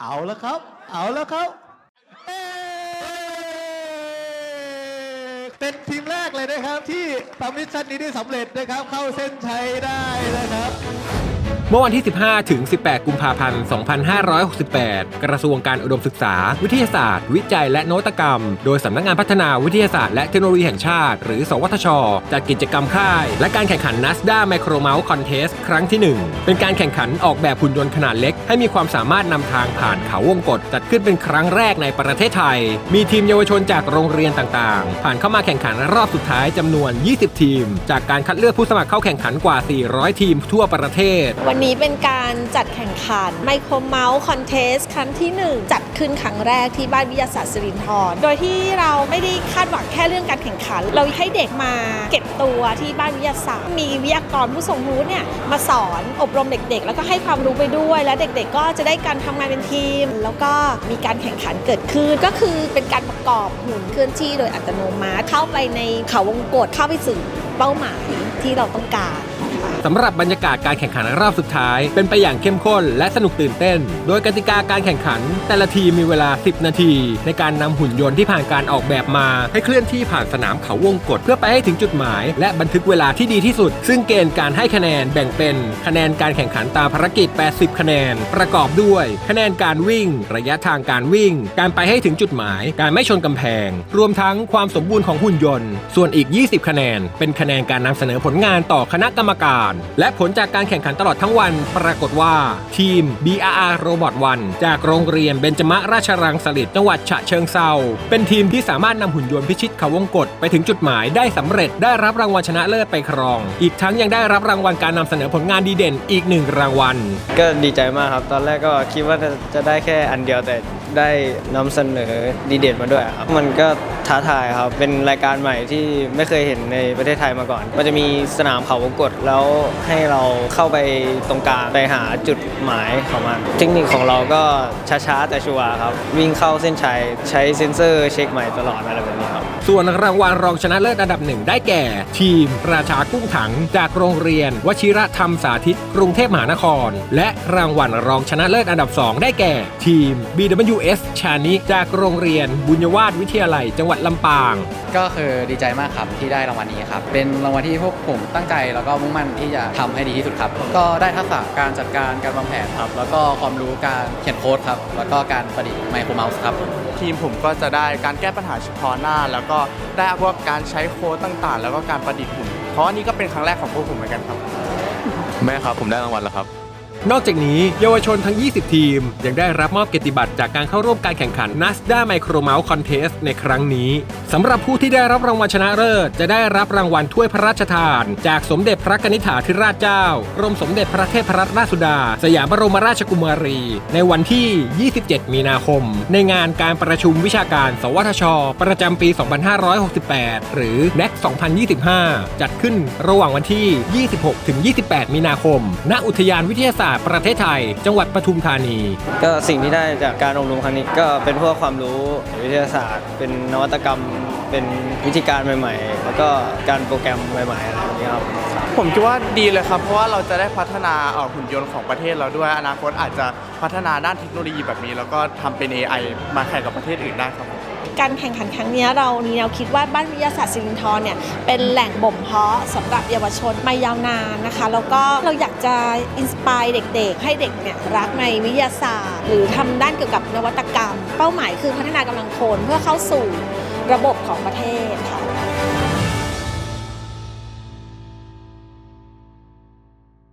เอาแล้วครับ เอาแล้วครับเอ้เป็นทีมแรกเลยนะครับ ที่ทำมิชชั่นนี้ได้สำเร็จนะครับ เข้าเส้นชัยได้นะครับ เมื่อวันที่ 15 ถึง 18 กุมภาพันธ์ 2568 กระทรวงการอุดมศึกษา วิทยาศาสตร์ วิจัยและนวัตกรรม โดยสำนักงานพัฒนาวิทยาศาสตร์และเทคโนโลยีแห่งชาติ หรือ สวทช จัดกิจกรรมค่าย และการแข่งขัน NASDA Micro Mouse Contest ครั้งที่ 1 เป็นการแข่งขันออกแบบหุ่นยนต์ขนาดเล็ก ให้มีความสามารถนำทางผ่านเขาวงกฏจัดขึ้นเป็นครั้งแรกในประเทศไทย มีทีมเยาวชนจากโรงเรียนต่างๆ ผ่านเข้ามาแข่งขันรอบสุดท้ายจำนวน 20 ทีม จากการคัดเลือกผู้สมัครเข้าแข่งขันกว่า 400 ทีมทั่วประเทศวันนี้เป็นการจัดแข่งขันไมโครเมาส์คอนเทสครั้งที่ 1 จัดขึ้นครั้งแรกที่บ้านวิทยาศาสตร์สิรินธรโดยที่เราไม่ได้คาดหวังแค่เรื่องการแข่งขัน เราให้เด็กมาเก็บตัวที่บ้านวิทยาศาสตร์ มีวิทยากรผู้ทรงรู้เนี่ยมาสอนอบรมเด็กๆ แล้วก็ให้ความรู้ไปด้วย และเด็กๆ ก็จะได้การทำงานเป็นทีม แล้วก็มีการแข่งขันเกิดขึ้นก็คือเป็นการประกอบหุ่นเคลื่อนที่โดยอัตโนมัติเข้าไปในเขาวงกฏเข้าไปสู่เป้าหมายที่เราต้องการ สำหรับบรรยากาศการแข่งขันรอบสุดท้าย เป็นไปอย่างเข้มข้นและสนุกตื่นเต้น โดยกติกาการแข่งขัน แต่ละทีมมีเวลา 10 นาที ในการนำหุ่นยนต์ที่ผ่านการออกแบบมา ให้เคลื่อนที่ผ่านสนามเขาวงกฏเพื่อไปให้ถึงจุดหมาย และบันทึกเวลาที่ดีที่สุด ซึ่งเกณฑ์การให้คะแนนแบ่งเป็น คะแนนการแข่งขันตามภารกิจ 80 คะแนน ประกอบด้วย คะแนนการวิ่ง ระยะทางการวิ่ง การไปให้ถึงจุดหมาย การไม่ชนกำแพง รวมทั้งความสมบูรณ์ของหุ่นยนต์ ส่วนอีก 20 คะแนน เป็นคะแนนการนำเสนอผลงานต่อคณะกรรมการและผลจากการแข่งขันตลอดทั้งวัน ปรากฏว่า ทีม BRR Robot 1จากโรงเรียนเบญจมราชรังสฤษจังหวัดฉะเชิงเซาเป็นทีมที่สามารถนำหุ่นยนต์พิชิตเขาวงกฏไปถึงจุดหมายได้สำเร็จได้รับรางวัลชนะเลิศไปครอง อีกทั้งยังได้รับรางวัลการนำเสนอผลงานดีเด่นอีกหนึ่งรางวัล ก็ดีใจมากครับ ตอนแรกก็คิดว่าจะจะได้แค่อันเดียวแต่ได้นำเสนอดีเด่นมาด้วยครับ มันก็ท้าทายครับ เป็นรายการใหม่ที่ไม่เคยเห็นในประเทศไทยมาก่อน มันจะมีสนามเขาวงกตแล้วให้เราเข้าไปตรงกลางไปหาจุดหมายของมันเทคนิคของเราก็ช้าๆแต่ชัวร์ครับ วิ่งเข้าเส้นชัยใช้เซ็นเซอร์เช็คใหม่ตลอดอะไรแบบนี้ ส่วนรางวัลรองชนะเลิศอันดับหนึ่งได้แก่ ทีม ราชากุ้งถัง จากโรงเรียน วชิรธรรมสาธิต กรุงเทพมหานคร และรางวัลรองชนะเลิศอันดับ 2 ได้แก่ ทีม BWS ชานิจากโรงเรียน บุญยวาสวิทยาลัย จังหวัดลำปาง ก็คือดีใจมากครับที่ได้รางวัลนี้ครับเป็นรางวัลที่พวกผมตั้งใจแล้วก็มุ่งมั่นที่จะทำให้ดีที่สุดครับ ก็ได้ทักษะการจัดการการวางแผนครับ แล้วก็ความรู้การเขียนโค้ดครับแล้วก็การประดิษฐ์ไมโครเมาส์ครับทีมผมก็จะได้การแก้ปัญหาเฉพาะหน้าแล้วก็ได้พวกการใช้โค้ดต่างๆ แล้วก็การประดิษฐ์หุ่นเพราะอันนี้ก็เป็นครั้งแรกของพวกผมเหมือนกันครับ แม่ครับผมได้รางวัลแล้วครับ นอกจากนี้เยาวชนทั้ง 20 ทีม ยังได้รับมอบเกียรติบัตรจากการเข้าร่วมการแข่งขัน NASDA Micro Mouse Contest ในครั้งนี้สำหรับผู้ที่ได้รับรางวัลชนะเลิศ จะได้รับรางวัลถ้วยพระราชทาน จากสมเด็จพระกนิษฐาธิราชเจ้ากรมสมเด็จพระเทพรัตนราชสุดา สยามบรมราชกุมารี ในวันที่ 27 มีนาคม ในงานการประชุมวิชาการ สวทช ประจำปี 2568 หรือ NEC 2025 จัดขึ้นระหว่างวันที่ 26-28 มีนาคม ณ อุทยานวิทยาศาสตร์ประเทศไทย จังหวัดปทุมธานี ก็สิ่งที่ได้จากการอบรมครั้งนี้ก็เป็นพวกความรู้วิทยาศาสตร์ เป็นนวัตกรรม เป็นวิธีการใหม่ ๆ แล้วก็การโปรแกรมใหม่ๆอะไรอย่างเงี้ยครับผมคิดว่าดีเลยครับ เพราะว่าเราจะได้พัฒนาเอ่อหุ่นยนต์ของประเทศเราด้วยอนาคตอาจจะพัฒนาด้านเทคโนโลยีแบบนี้ แล้วก็ทำเป็น AI มาแข่งกับประเทศอื่นได้ครับ การแข่งขันครั้งนี้เรามีแนวคิดว่าบ้านวิทยาศาสตร์สิรินทรเนี่ยเป็นแหล่งบ่มเพาะสำหรับเยาวชนมายาวนานนะคะ แล้วก็เราอยากจะอินสปายเด็กๆ ให้เด็กเนี่ยรักในวิทยาศาสตร์ หรือทำด้านเกี่ยวกับนวัตกรรม เป้าหมายคือพัฒนากำลังคนเพื่อเข้าสู่ระบบของประเทศค่ะ